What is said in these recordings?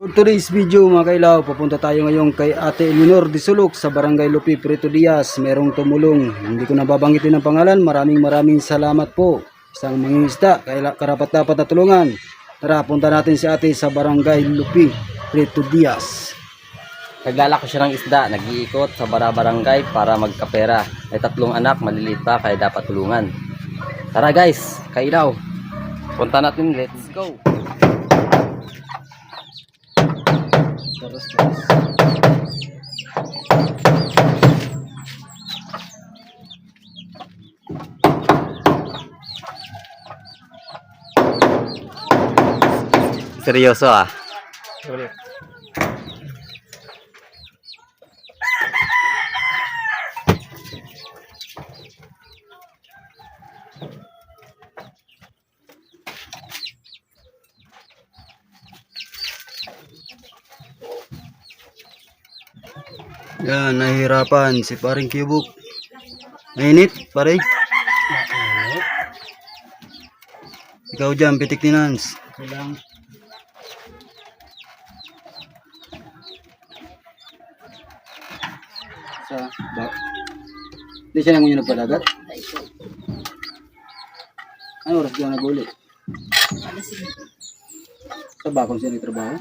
For today's video mga kailaw, papunta tayo ngayon kay Ate Eleanor Disulok sa Barangay Lupi, Prieto Diaz. Merong tumulong. Hindi ko nababanggitin ang pangalan. Maraming maraming salamat po. Isang mangingisda, kaila- karapat dapat na tulungan. Tara, punta natin si ate sa Barangay Lupi, Prieto Diaz. Naglalako siya ng isda, nag-iikot sa barabarangay para magkapera. May tatlong anak, maliliit pa, kaya dapat tulungan. Tara guys, kailaw. Punta natin, let's go. Taras, taras. Seryoso ah. Yan, nahihirapan si paring Kibuk. Mainit, pare. Ikaw dyan, pitik ni Nance. Kailang. Sa ba? Hindi siya naman yung nagpadagat? Ano oras ka nag-uli? Sa bakong siya nagtrabaho?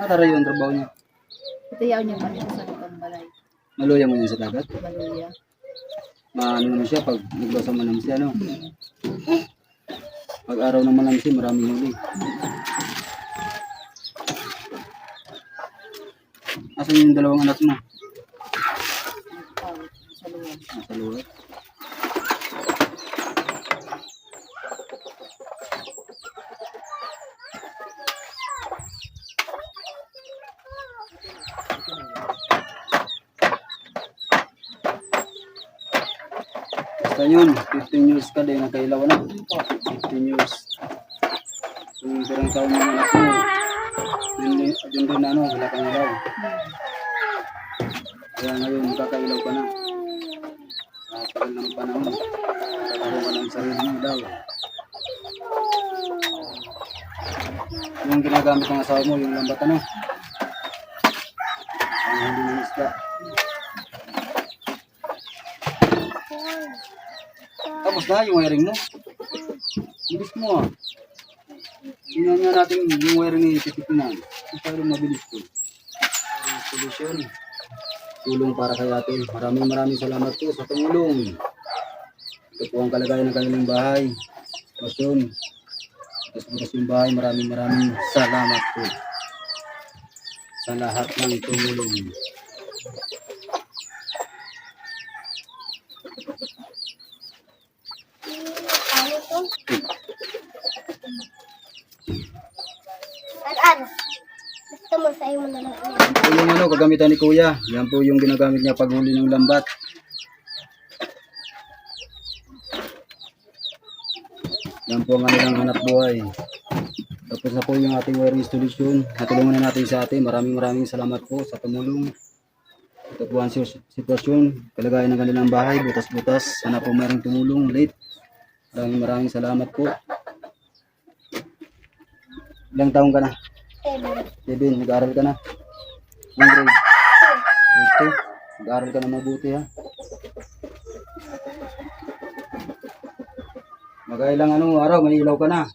Nakarayo ang trabaho niya. Itayaw niya man yung sa balay. Maluya mo yan sa dagat? Maluya. Maano naman siya pag nagbasa man naman siya, no? Pag araw ng malamsi, maraming huli. Asan yung dalawang anak mo? Sa luwan. Nasa luwag. Basta yun, 15 years ka din, nakailaw na. 15 years. Kung isang taon yung anak mo, yun, yun din ano, wala kang ilaw. Kaya ngayon, kakailaw ka na. Nakatagal ng panahon. Kakaroon ka ng sarili mo daw. Yung ginagamit ng asawa mo, yung lambat ano? Ang hindi ng isda. Tapos na yung wiring mo. Bilis mo ah. Tingnan nga natin yung wiring ni Titipinan. Paano mabilis ko. Ang. Tulong para kay ate. Maraming maraming salamat po sa tumulong. Ito po ang kalagayan ng kanilang bahay. Pasyon. Tapos bukas yung bahay. Maraming maraming salamat po. Sa lahat ng tumulong. An-an. Gusto mo sa'yo mo na lang. Ito yung ano, kagamitan ni Kuya. Yan po yung ginagamit niya paghuli ng lambat. Yan po ang kanilang hanap buhay. Tapos na po yung ating wiring installation. Natulungan na natin sa atin. Maraming maraming salamat po sa tumulong. Ito po ang sitwasyon. Kalagayan ng kanilang bahay. Butas-butas. Sana po mayroong tumulong. Late. Maraming maraming salamat po. Ilang taong ka na? Seven. Nag-aaral ka na? Anong grade? 2? Nag-aaral ka na mabuti ha? Magkailang ano araw, may ilaw ka na.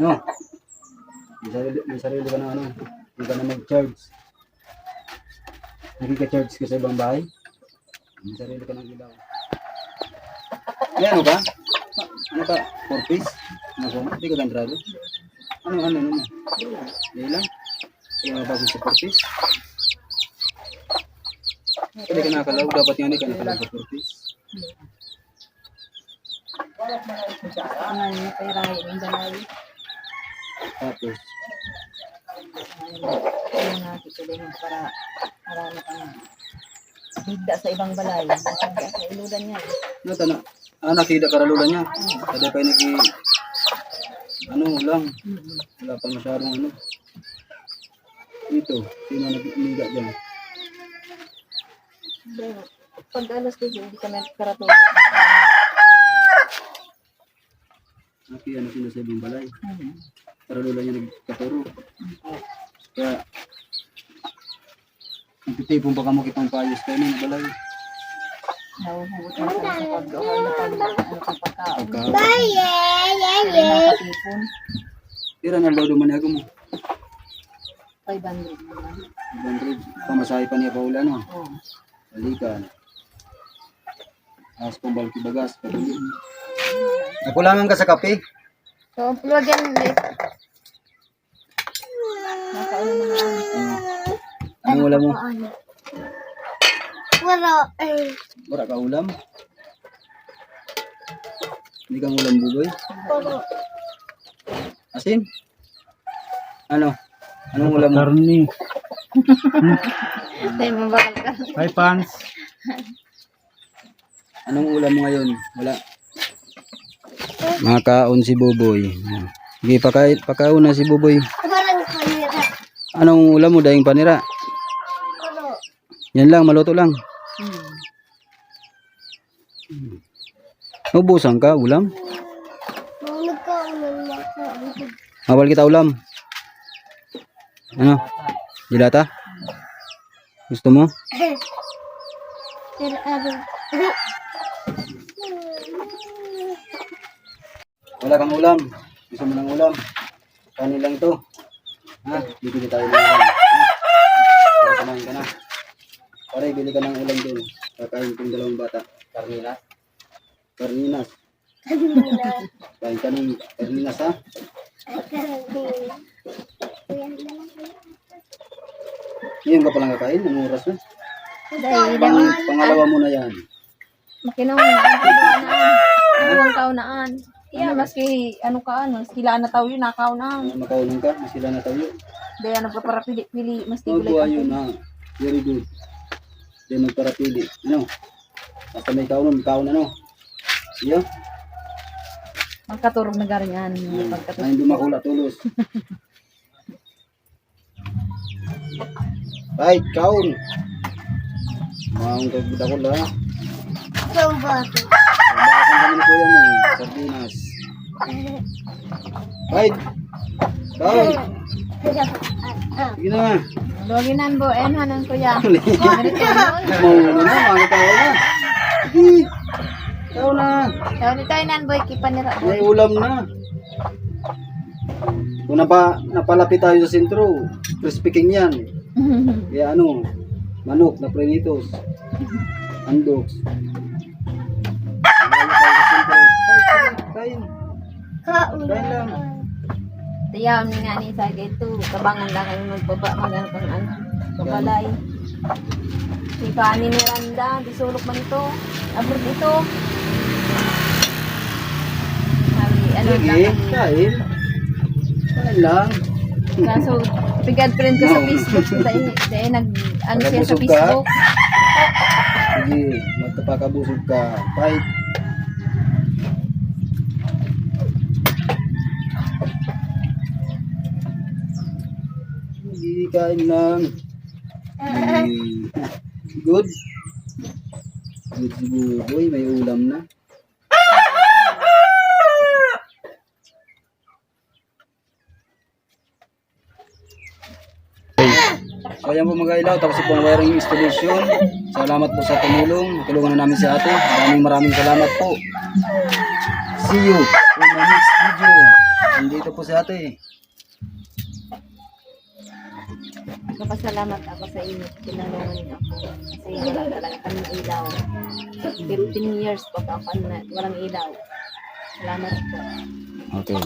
No? May sarili, may sarili ka na ano. Hindi ka na mag-charge. Nagkika-charge ka sa ibang bahay. May sarili ka ng ilaw. May ano ka? Ano ka? Four piece? Ano ka? Hindi ka gandrado? Ano, ano, ano? Hindi lang. Kaya mabasok sa four piece. Hindi ka nakakalaw. Dapat nga hindi ka nakakalaw sa four piece. Ano pera yung balay. Tapos, Ano na tutulungan para marami kang higda sa ibang balay. Sa iludan niya. ano ta na? Ah, nakita karalula niya. Kada pa nag ano lang. Wala pa masyadong ano. Dito, sino nag-iiga dyan? Pag alas 2, hindi kami karating. Naki, ano sino sa ibang balay. Hmm. Karalula niya nagkaturo. Kaya, nagtitipon pa kamo kitang paayos kayo ng balay. Nahuhugot na pag-uwan na ano sa. Pagka, Bye, yeah. makatipon. tira na daw duman ako mo. 500 naman. 200. Pamasahe pa niya pa ulan, no? Oo. Balikan. As kong balki bagas. Pabili. Nakulangan ka sa kape? So, plug yan ulit. Nakaano naman ang Anong ulam mo? Ano? Wala. Eh. Wala ka ulam? Hindi kang ulam bugoy? Asin? Ano? Anong ulam mo? Karni. Tayo mabakal ka. Hi, pants. Anong ulam mo ngayon? Wala. Makaon si Buboy. Sige, pakain, pakaon na si Buboy. Anong ulam mo? Daing panira. Puro. Yan lang, maluto lang. Ubusan ka, ulam? Nung nagkaunan mo ako. Mawal kita ulam. Ano? Dilata? Gusto mo? Pero ano? Wala kang ulam. Gusto mo ng ulam. Kanin lang ito. Ha? Bibili tayo ng ulam. Ha? Para kumain ka na. Pare, bili ka ng ulam din. Kakain kong dalawang bata. Karninas. Karninas. Kanina. Kain ka ng karninas ha? Ngayon ka palang kakain. Anong oras na? Dahil Pang, pangalawa mo na yan. Makinang na Iwang kaunaan. Iya, maski ano ka, maski laan na tao yun, nakaunaan. Uh, makaunan ka. Masila na tayo. Dahil ano ka para pili-pili, maski Oh, gulay buha ka. yun ha. Very good. Then magparapili. Ano? Basta may kaunan, may kaunan ano? Iya? Magkaturog na ganyan. Hindi pagkaturog. Ay, hindi makula tulos. Right, kaun. Maong kagbita ko la. Isang bato. Pagbasan kami ni kuya mo. Sardinas. Right. Kaun. Ah, Sige na. Luwaginan bo, en hanan kuya. Mauna na, mga tao na. Sige. Kaun na. Kaya ni tayo nan boy, kipanira. May ulam na. Kung napa, napalapit tayo sa sentro, crispy king yan. Kaya ano, manok na prenitos. Sentro. Kain, kain. lang. Tiyaw ni nga ni sa ito, tabangan lang kami magbaba, magano kang ano, babalay. Si Pani Miranda, disulok man ito. Abroad ito. Sabi, ano Sige, lang kain. Kain lang. Kaso, pigad friend ko sa Facebook. Dahil, dahil nag, ano siya sa? Facebook. Sige, magkapakabusog ka. Fight. Sige, kain lang. Hmm. Good. Good Buboy, may ulam na. So ayan po mga ilaw, tapos po ang wiring installation. Salamat po sa tumulong. Tulungan na namin si ate. Maraming maraming salamat po. See you in the next video. Nandito po si ate. Kapasalamat ako sa inyo. Tinanungan niyo ako. Kasi wala talaga kami ilaw. 15 years pa pa ako na walang ilaw. Salamat po. Okay.